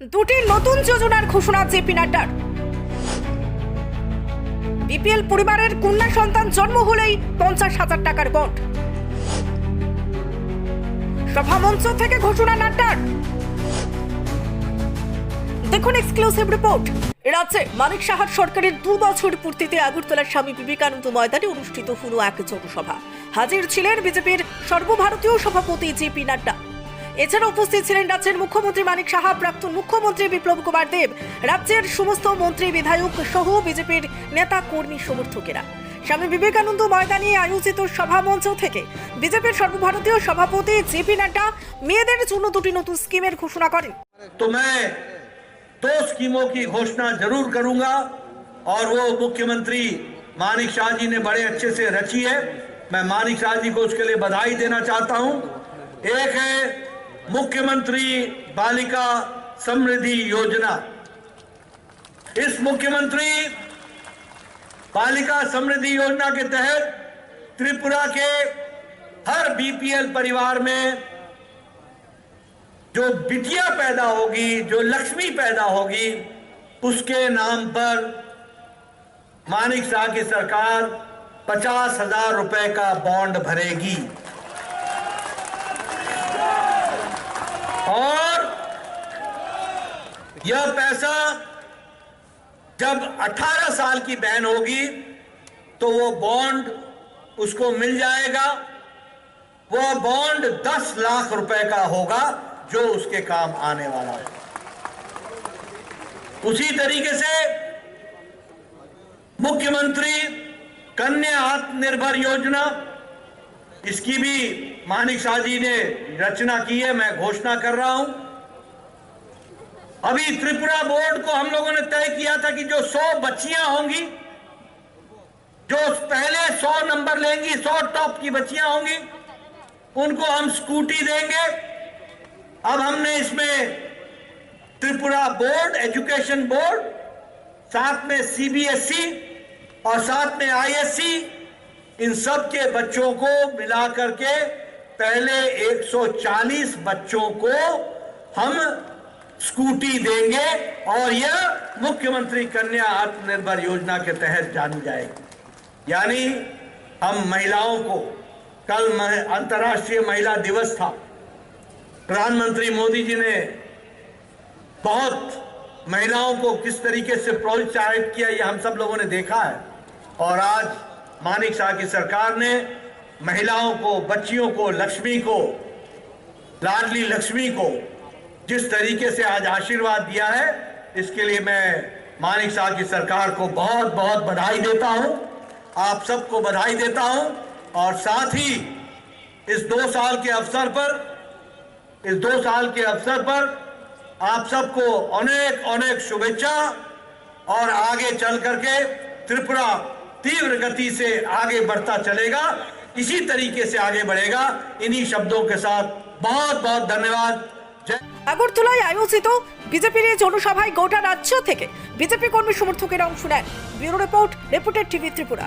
দুটি নতুন যোজনার ঘোষণা জেপি নাড্ডার। বিপিএল পরিবারের কন্যা সন্তান জন্ম হলেই পঞ্চাশ হাজার টাকার বন্ড। সভামঞ্চ থেকে ঘোষণা নাড্ডার। দেখুন এক্সক্লুসিভ রিপোর্ট রাজ্যে মানিক সাহার সরকারের দু বছর পূর্তিতে আগরতলার স্বামী বিবেকানন্দ ময়দানে অনুষ্ঠিত হলো এক জনসভা। হাজির ছিলেন বিজেপির সর্বভারতীয় সভাপতি জেপি নাড্ডা। এছাড়া উপস্থিত ছিলেন রাজ্যের মুখ্যমন্ত্রী মানিক সাহা প্রাক্তন মুখ্যমন্ত্রী বিপ্লব কুমার দেব রাজ্যের সমস্ত মন্ত্রী বিধায়ক সহ বিজেপির নেতা কর্মী সমর্থকেরা স্বামী বিবেকানন্দ ময়দানে আয়োজিত সভামঞ্চ থেকে বিজেপির সর্বভারতীয় সভাপতি জেপি নাড্ডা মেয়েদের জন্য দুটি নতুন স্কিমের ঘোষণা করেন तो मैं दो स्कीमों की घोषणा जरूर करूंगा और वो मुख्यमंत्री मानिक शाह जी ने बड़े अच्छे से रची है मैं मानिक शाह जी को उसके लिए बधाई देना चाहता हूं एक है मुख्यमंत्री बालिका समृद्धि योजना। इस मुख्यमंत्री बालिका समृद्धि योजना के तहत त्रिपुरा के हर बीपीएल परिवार में जो बिटिया पैदा होगी, जो लक्ष्मी पैदा होगी, उसके नाम पर मानिक शाह की सरकार पचास हज़ार रुपए का बॉन्ड भरेगी। यह पैसा जब 18 साल की बहन होगी तो वो बॉन्ड उसको मिल जाएगा। वह बॉन्ड 10 लाख रुपए का होगा जो उसके काम आने वाला है। उसी तरीके से मुख्यमंत्री कन्या आत्मनिर्भर योजना, इसकी भी मानिक शाह जी ने रचना की है, मैं घोषणा कर रहा हूँ। अभी त्रिपुरा बोर्ड को हम लोगों ने तय किया था कि जो 100 बच्चियाँ होंगी, जो पहले 100 नंबर लेंगी 100 टॉप की बच्चियाँ होंगी, उनको हम स्कूटी देंगे। अब हमने इसमें त्रिपुरा बोर्ड, एजुकेशन बोर्ड, साथ में सीबीएसई और साथ में आईएससी इन सब के बच्चों को मिला करके पहले 140 बच्चों को हम स्कूटी देंगे और यह मुख्यमंत्री कन्या आत्मनिर्भर योजना के तहत जानी जाएगी। यानी हम महिलाओं को, कल अंतर्राष्ट्रीय महिला दिवस था। प्रधानमंत्री मोदी जी ने बहुत महिलाओं को किस तरीके से प्रोत्साहित किया, ये हम सब लोगों ने देखा है। और आज मानिक शाह की सरकार ने महिलाओं को, बच्चियों को, लक्ष्मी को, लाडली लक्ष्मी को जिस तरीके से आज आशीर्वाद दिया है, इसके लिए मैं मानिक शाह की सरकार को बहुत बहुत बधाई देता हूँ। आप सबको बधाई देता हूँ। और साथ ही इस दो साल के अवसर पर, इस दो साल के अवसर पर आप सबको अनेक अनेक शुभेच्छा। और आगे चल करके त्रिपुरा तीव्र गति से आगे बढ़ता चलेगा, इसी तरीके से आगे बढ़ेगा। इन्हीं शब्दों के साथ बहुत बहुत धन्यवाद। আগরতলায় আয়োজিত বিজেপির জনসভায় গোটা রাজ্য থেকে বিজেপি কর্মী সমর্থকেরা অংশ নেন। Bureau report reputed TV Tripura.